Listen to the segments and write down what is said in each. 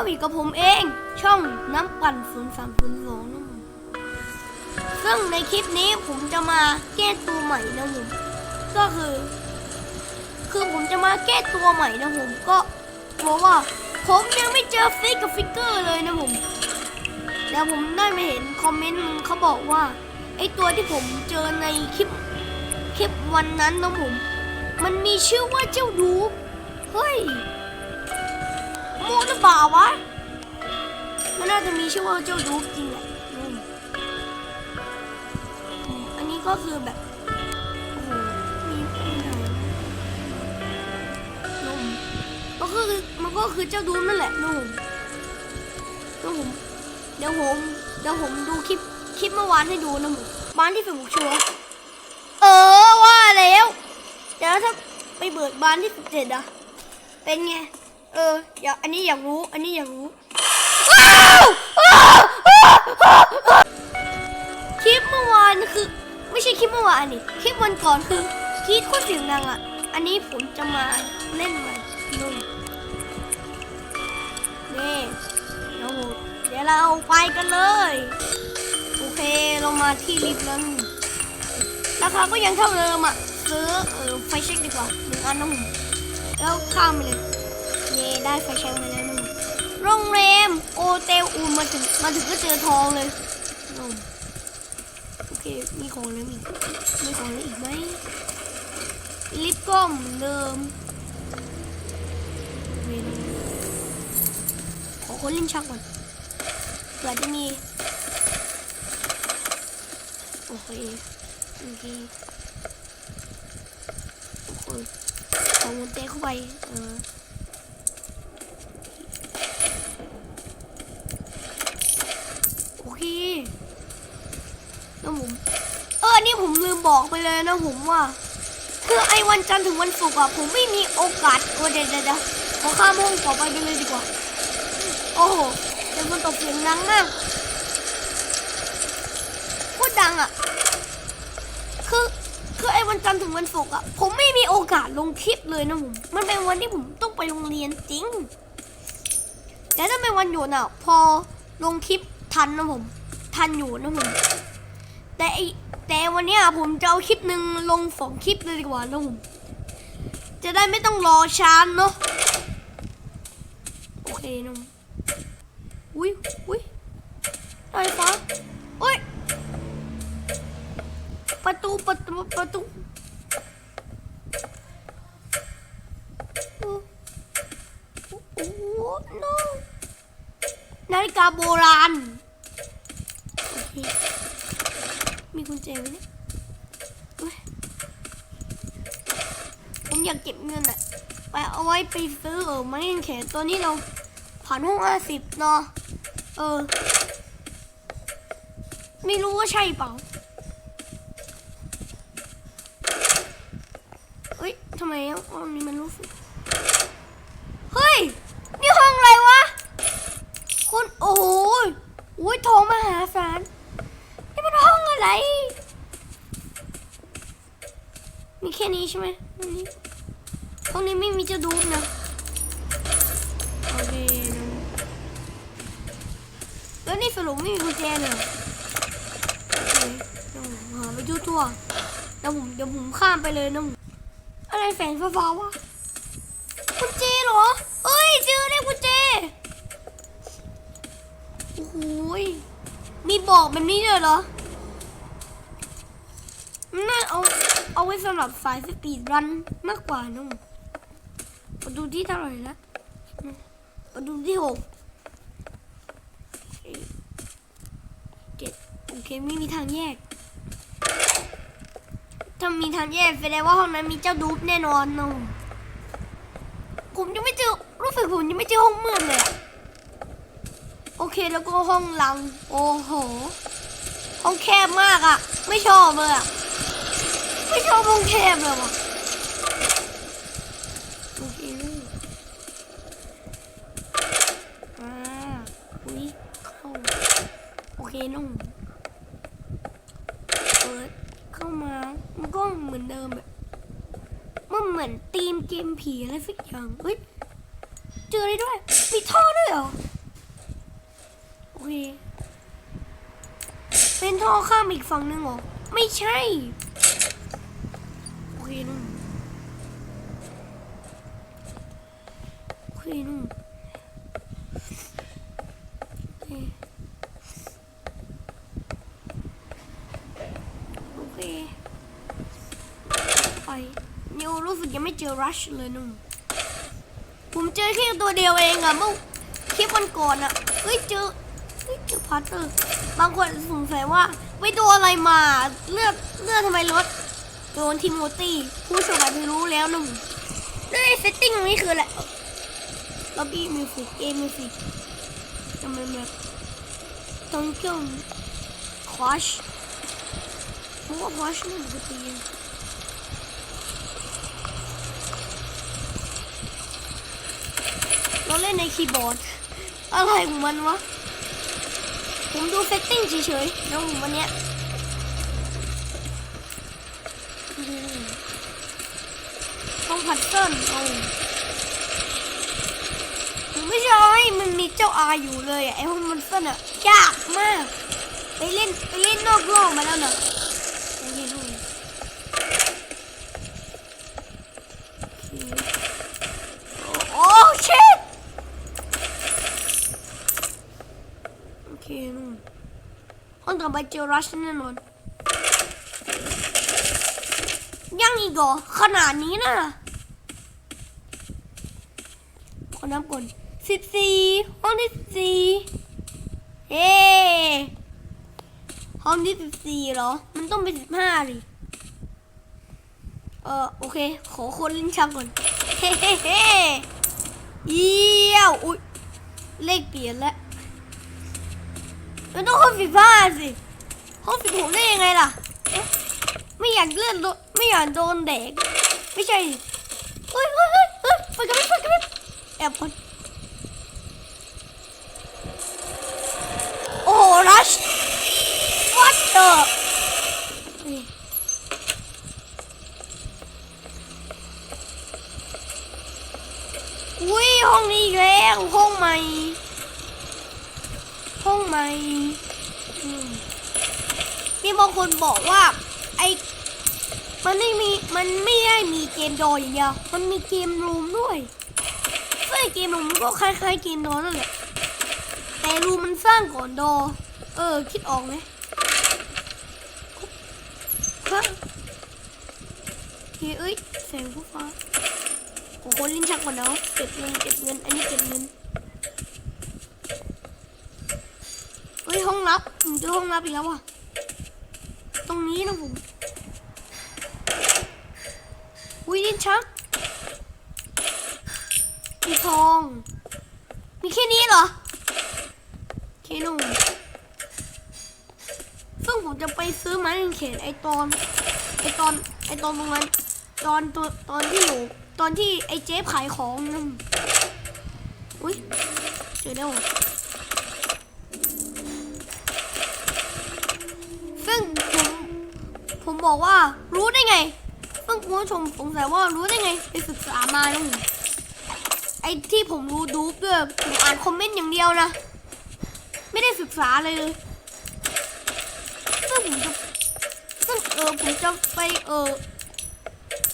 ก็มีกับผมเองช่องน้ำปั่นศูนย์สามศูนย์สองนะผมซึ่งในคลิปนี้ผมจะมาแก้ตัวใหม่นะผมก็คือ คือผมจะมาแก้ตัวใหม่นะผมก็เพราะว่าผมยังไม่เจอฟิกกับฟิกเกอร์เลยนะผมแล้วผมได้มาเห็นคอมเมนต์นึงเขาบอกว่าไอตัวที่ผมเจอในคลิปคลิปวันนั้นนะผม มันมีชื่อว่าเจ้าดูเฮ้ย มหรือเปล่าวะ มันน่าจะมีชื่อว่าเจ้าดูจริงแหละอันนี้ก็คือแบบมีอะไรนุ่มมันก็คือมันก็คือเจ้าดูนั่นแหละนุ่มนุ่มเดี๋ยวผมเดี๋ยวผมดูคลิปคลิปเมื่อวานให้ดูนะผมบ้านที่ฝึกชัวเออว่าแล้วเดี๋ยวถ้าไปเบิกบ้านที่สิบเจ็ดอะเป็นไง เอออยากอันนี้อยากรู้ อันนี้อยากรู้คลิปเมื่อวานคือ ไม่ใช่คลิปเมื่อวานนี่คลิปวันก่อนคือกรีดโคตรเสียงดังอะอันนี้ผมจะมาเล่นมันนุ่มนี่เดี๋ยวเดี๋ยวเราไปกันเลย โอเคเรามาที่ลิฟต์แล้วนี่ราคาก็ยังเท่าเดิมอะซื้อเออไฟเช็คดีกว่าหนึ่งอันนะผมแล้วข้ามไปเลย นี่ได้ไฟแช็กมาแล้วนุ่มโรงแรมโอเตลอูมาถึงมาถึงก็เจอทองเลยนุ่มโอเค มีของอะไรอีกมีของอะไรอีกไหมลิปก็เหมือนเดิมขอคนลิ้นชักก่อนเผื่อจะมีโอเคโอเคโอเคของมันเตะเข้าไป เออ โอเคแล้วผมเออ นี่ผมลืม บอกไปเลยนะผมว่า คือไอ้วันจันทร์ถึงวันศุกร์อะผมไม่มีโอกาสโอ้เดี๋ยวเดี๋ยวเดี๋ยวขอข้ามห้องต่อไปกันเลยดีกว่า โอ้โหเดี๋ยวมันตกเสียงดังมากโคตรดังอะคือคือไอ้วันจันทร์ถึงวันศุกร์อะผมไม่มีโอกาสลงคลิปเลยนะผมมันเป็นวันที่ผมต้องไปโรงเรียนจริง แต่ถ้าเป็นวันหยุดอะพอลงคลิปทันนะผม ทันอยู่นะผม แต่ไอแต่วันนี้ผมจะเอาคลิปหนึ่งลงสองคลิปเลยดีกว่านะผมจะได้ไม่ต้องรอช้าเนาะโอเคนะผมอุ้ยอุ้ยอะไรฟ้าอุ้ยประตูประตูประตูโอ้โหนาฬิกาโบราณโอเค มีกุญแจไหมเนี่ยผมอยากเก็บเงินอะไปเอาไว้ไปซื้อเออไม้กางเขนตัวนี้เราผ่านห้องห้าสิบเนาะเออ ไม่รู้ว่าใช่เปล่าเฮ้ยทำไมห้องนี้มันรู้สึก เฮ้ย นี่ห้องอะไรวะ คุณ โอ้โหโอ้ยทองมหาศาล นี่มันห้องอะไร มีแค่ นี้ใช่ไหมห้องนี้ห้องนี้ไม่มีเจ้าดูบนะโอเคนะแล้วนี่สรุปไม่มีกุญแจเลยเหรอโอเคเดี๋ยวผมหาไปทั่วๆเดี๋ยวผมเดี๋ยวผมข้ามไปเลยนะผมอะไรแฝงฟ้าๆวะกุญแจเหรอเอ้ยเจอแล้วกุญแจโอ้โหยมีบอกแบบนี้เลยเหรอมันน่าเอา เอาไว้สำหรับสายสปีดรันมากกว่านุ่มมาดูที่เท่าไหร่ละมาดูที่หกเจ็ดโอเคไม่มีทางแยก ถ้ามีทางแยกแสดงว่าห้องนั้นมีเจ้าดูปแน่นอนนุ่มผมยังไม่เจอรู้สึกผมยังไม่เจอห้องมืดเลยอะโอเคแล้วก็ห้องหลัง โอ้โห ห้องแคบมากอะไม่ชอบเลยอะ ไม่ชอบวงเทพเลยวะโอเคอ่าอุ้ยเข้าโอเคน้องเปิดเข้ามา มันก็เหมือนเดิมแบบมันเหมือนตีมเกมผีอะไรสักอย่างเฮ้ยเจออะไรด้วยปิดท่อด้วยเหรอโอเคเป็นท่อข้ามอีกฝั่งนึงเหรอไม่ใช่ โอเคนุ่มโอเคนุ่มโอเคโอเคไปนิวรู้สึกยังไม่เจอรัชเลยนุ่มผมเจอแค่ตัวเดียวเองอะเมื่อคลิปวันก่อนอะเฮ้ยเจอเฮ้ยเจอพัตเตอร์บางคนสงสัยว่าไปโดนอะไรมาเลือดเลือดทำไมลด โดนทิโมตี้ผู้ชมอาจจะรู้แล้วนุ่มด้วยเซตติ้งนี้คืออะไรล็อบบี้มิวสิกเกมมิวสิกทำไมแบบต้องเกี่ยวคอชผมว่าคอชนี่ปกติเราเล่นในคีย์บอร์ด อะไรของมันวะ ผมดูเซตติ้งเฉยๆแล้วผมวันเนี้ยอืม ห้องพัดเซิลเอาไม่ใช่มันมีเจ้าอาอยู่เลยไอห้องพัดเซิลอะยากมาก ไปเล่นไปเล่นนอกโลกมาแล้วเนอะโอ้ชิตโอเคนู่นห้องต่อไปเจอรัชแน่นอน ยังอีกเหรอขนาดนี้นะขอนับก่อนสิบสี่ห้องที่สิบสี่เฮ้ห้องที่สิบสี่เหรอ มันต้องเป็นสิบห้าดิเออโอเค ขอคนลิ้นชักก่อน เฮ้เฮ้เฮ้เยี่ยวอุ้ยเลขเปลี่ยนแล้วมันต้องห้องสิบห้าสิห้องสิบหกได้ยังไงล่ะเอ๊ะไม่อยากเลื่อนรถ ไม่อยากโดนเด็ก ไม่ใช่เฮ้ยเฮ้ยเฮ้ยเฮ้ยไฟกระพริบไฟกระพริบแอบก่อนโอ้โหรัช what the นี่อุ้ยห้องนี้อีกแล้วห้องใหม่ห้องใหม่มีบางคนบอกว่าไอ มันไม่มีมันไม่ได้มีเกมดออย่างเดียวมันมีเกมรูมด้วยซึ่งไอเกมรูมก็คล้ายๆเกมดอนั่นแหละแต่รูมมันสร้างก่อนดอ เออ คิดออกไหมครับเฮ้ยเอ้ยแสงผู้ฟ้าโอ้โหลิ้นชักก่อนเนาะเก็บเงินเก็บเงิน อันนี้เก็บเงินเฮ้ยห้องลับผมเจอห้องลับอีกแล้วว่ะ ตรงนี้นะผมอุ้ยลิ้น ชัก มีทอง มีแค่นี้เหรอเคนุ่มซึ่งผมจะไปซื้อไม้กางเขนไอตอน ไอตอน ไอตอนตรงนั้น ตอนตัวตอนที่อยู่ตอนที่ไอเจ๊ขายของนั่นอุ้ยเจอแล้วซึ่งผม ผมบอกว่ารู้ได้ไง ซึ่งคุณผู้ชมสงสัยว่ารู้ได้ไงไปศึกษามานะผมไอ้ที่ผมรู้ดูเพื่อผมอ่านคอมเมนต์อย่างเดียวนะ ไม่ได้ศึกษาเลยเลยซึ่งผมจะซึ่งเออผมจะไปเออ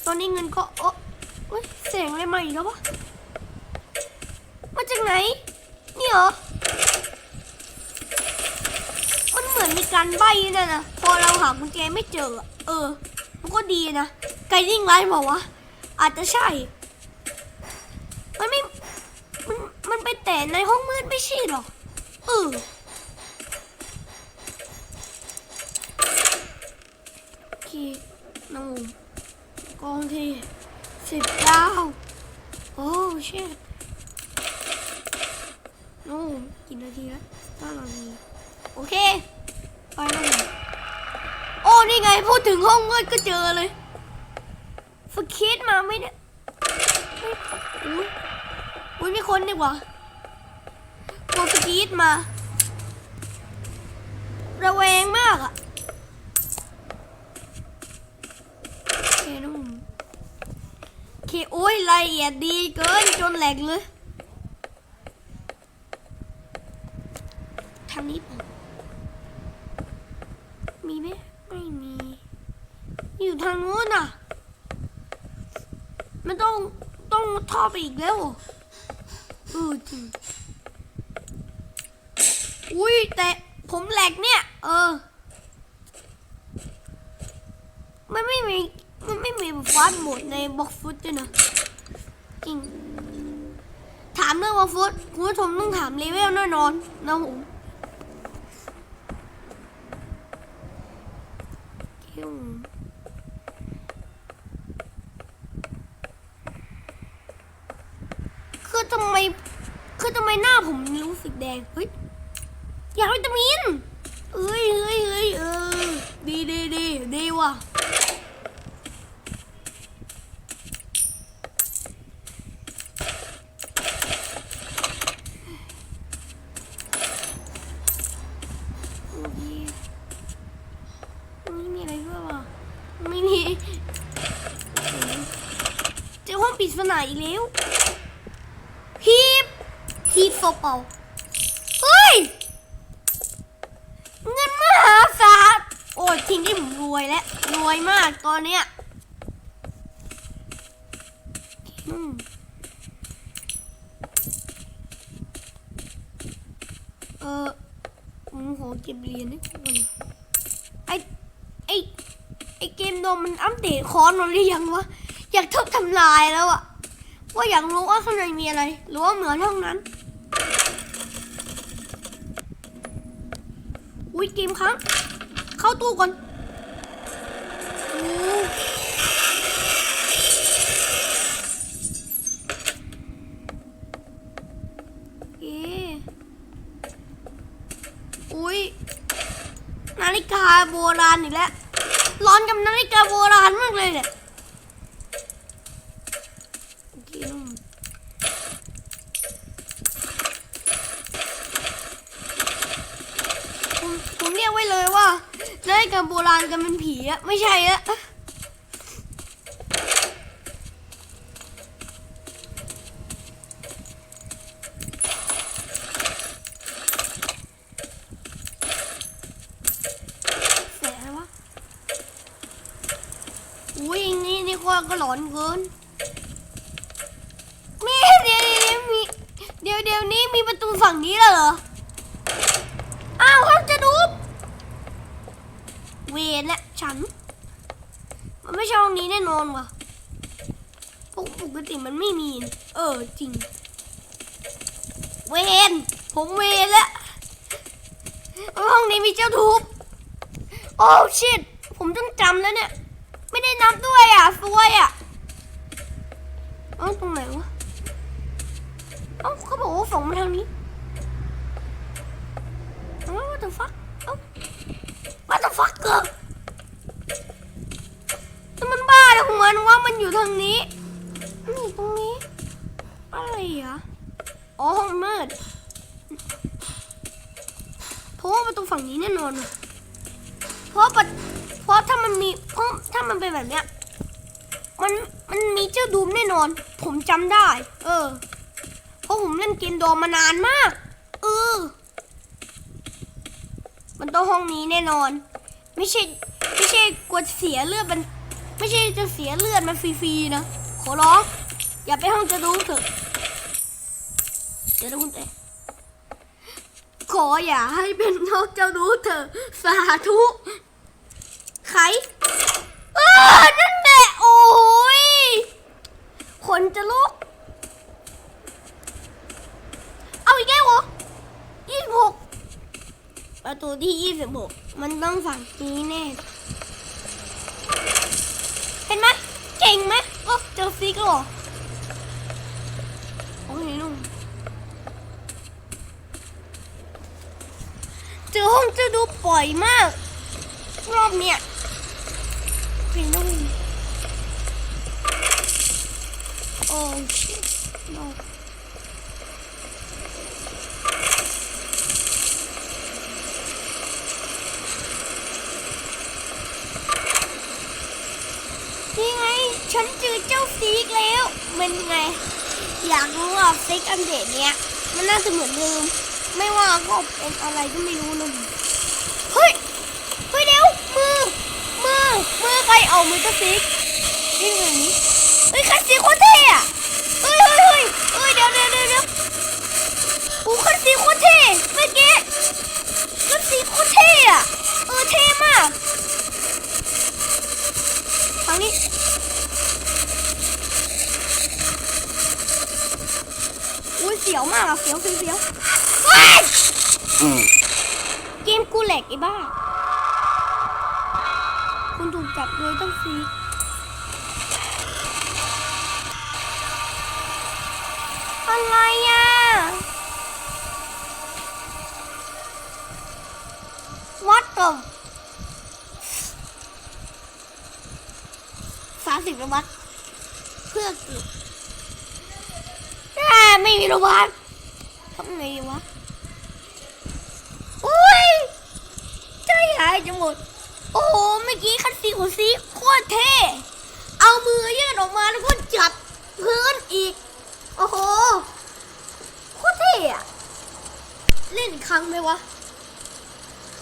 ตอนนี้เงินก็เออเสียงอะไรมาอีกแล้ววะมาจากไหน นี่เหรอมันเหมือนมีการใบ้นั่นนะพอเราหากุญแจไม่เจอ เออ มันก็ดีนะ กดิ้งไลท์บอกว่าอาจจะใช่ มันไม่ มันมันไปแต่ในห้องมืดไม่ใช่หรอเออโอเคน้องกองที่สิบเก้าโอ้เชิดน้องกี่นาทีแล้วห้านาทีโอเค ไปแล้วโอ้ นี่ไง พูดถึงห้องมืดก็เจอเลย สคิดมาไม่ไม่อุ้ยอุ้ยมีคนดีกว่าตัวสกีดมา ระแวงมากอะเคนุ่มเคโอ้ยละเอียดดีเกินจนแหลกเลยทางนี้ผมไม่มี อยู่ทางนู้นน่ะ มันต้องต้องท่อไปอีกแล้วเออจริงอุ้ยแต่ผมแหลกเนี่ย เออ มันไม่มีมันไม่มีฟาสต์โหมดในบล็อกฟุตด้วยนะจริง ถามเรื่องบล็อกฟุตคุณผู้ชมต้องถามเลเวลแน่นอนนะผมคิวคือทำไม คือทำไมหน้าผมรู้สึกแดง เฮ้ย อยากวิตามินเอ้ยเอ้ยเอ้ยเออ ดีดีดีดี โอ้ยไม่มีอะไรด้วยว่ะไม่มีจอห้องปริศนาอีกแล้วฮีบฮีบโฟเปาเฮ้ย เงินมหาศาลโอ้ยทิ้งที่ผมรวยแล้ว วยมากตอนเนี้ยอืมเออผมขอเก็บเหรียญให้คุณนไอไอไอเกมโดมมันอัปเดตคอนมาหรือยังวะ อยากทุบทำลายแล้วอะว่าอยากรู้ว่าข้างในมีอะไร หรือว่าเหมือนห้องนั้น อุ้ยเกมค้างเข้าตู้ก่อนโอ้เอ๊ะอุ้ย นาฬิกาโบราณอีกแล้ว ร้อนกับนาฬิกาโบราณมากเลยเนี่ยโอเนุ่มผมผมเรียกไว้เลยว่านาฬิกาโบราณกันเป็นผีอะไม่ใช่อะแสอะไรวะอุ้ย นี่นี่ก็หลอนเกินมีเดี๋ยวเดี๋ยวมีเดี๋ยวเดี๋ยวนี้มีประตูฝั่งนี้แล้วเหรอ อ้าวห้องจะดูบเวรและฉัน มันไม่ใช่ห้องนี้แน่นอนว่ะปกปกติมันไม่มี เออจริง เวนผมเวนแล้วห้องนี้มีเจ้าทุบโอ้ชิตผมต้องจำแล้วเนี่ย ไม่ได้นับด้วยอะซวยอะเอ้าตรงไหนวะเอ้าเขาบอกว่าส่งมาทางนี้ Oh, what the fuck? Oh. What the fuck เกิดแต่มันบ้าเลยของมันว่ามันอยู่ทางนี้นี่ตรงนี้ อะไรอะอ๋อห้องมืดเพราะว่าประตูฝั่งนี้แน่นอนเพราะประถ้า มันมีเพราะถ้ามันเป็นแบบเนี้ย มันมันมีเจ้าดูมแน่นอน ผมจำได้ เออ เพราะผมเล่นเกมโดมมานานมาก เออ มันต้องห้องนี้แน่นอน ไม่ใช่ไม่ใช่กลัวเสียเลือดมัน ไม่ใช่จะเสียเลือดมันฟรีๆนะขอร้องอย่าไปห้องจะดูเถอะเดี๋ยวนะคุณเต้ขออย่าให้เป็นห้องเจ้าดูเถอะสาธุ ไขเออนั่นแหละโอ้ยขนจะลุก เอาอีกแล้วเหรอยี่สิบหกประตูที่26มันต้องฝั่งนี้แน่ เห็นไหมเก่งไหมโอ้เจอฟิกแล้วเหรอโอ้ยนุ่มเจอห้องจะดูปล่อยมาก รอบเนี้ยโอ้ยนุ่มโอ้ย no นี่ไง ฉันเจอเจ้าฟิกแล้วมันไง อยากรู้ว่า ฟิกอันเดตเนี้ยมันน่าจะเหมือนเดิมไม่ว่าก็เป็นอะไรก็ไม่รู้นะเฮ้ย เฮ้ยเดี๋ยวมือ มือ มือใครเอามือตะซิกนี่ไงนี้เฮ้ยคันซีโคตรเท่ สามสิบระบัดเพื่อกือบอ่าไม่มีระบัดทำไงวะอุ้ยใจหายจะหมด โอ้โห เมื่อกี้คันซีของซีโคตรเท่ เอามือยื่นออกมาแล้วก็จับพื้นอีก โอ้โห โคตรเท่อะเล่นครั้งไหมวะ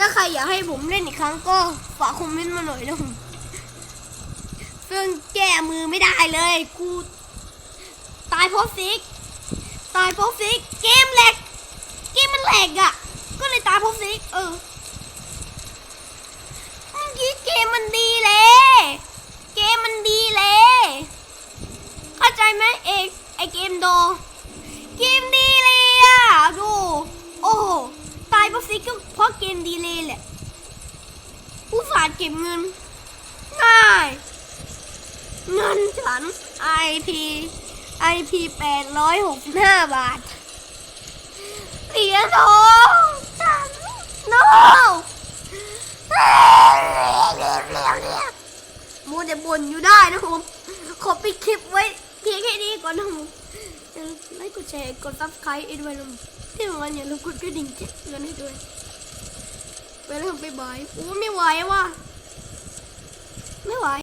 ถ้าใครอยากให้ผมเล่นอีกครั้งก็ฝากคอมเมนต์มาหน่อยนะผมซึ่งแก้มือไม่ได้เลย กู ตายเพราะซิก ตายเพราะซิก เกมแหลก เกมมันแหลกอะก็เลยตายเพราะซิก เออ เมื่อกี้เกมมันดีเลย เกมมันดีเลย เข้าใจไหมเอกไอเกมโด เกมดีเลยอะ ดู โอ้ายเพราะซิกก็เพราะเกมดีเลยแหละผู้ฝาดเก็บเงินง่ายเงินฉัน IP IP แปดร้อยหกสิบห้าบาทเหรียญทองฉัน no มูแต่บ่นอยู่ได้นะผม ขอปิดคลิปไว้เพียงแค่นี้ก่อนนะผมอย่าลืมไลค์กดแชร์กดซับสไครต์ให้ด้วย่มันอย่าลืมกดกระดิ่งแจ้งเตือนให้ด้วยไปแล้วบ๊ายบายโอ้ไม่ไหวว่ะไม่ไหว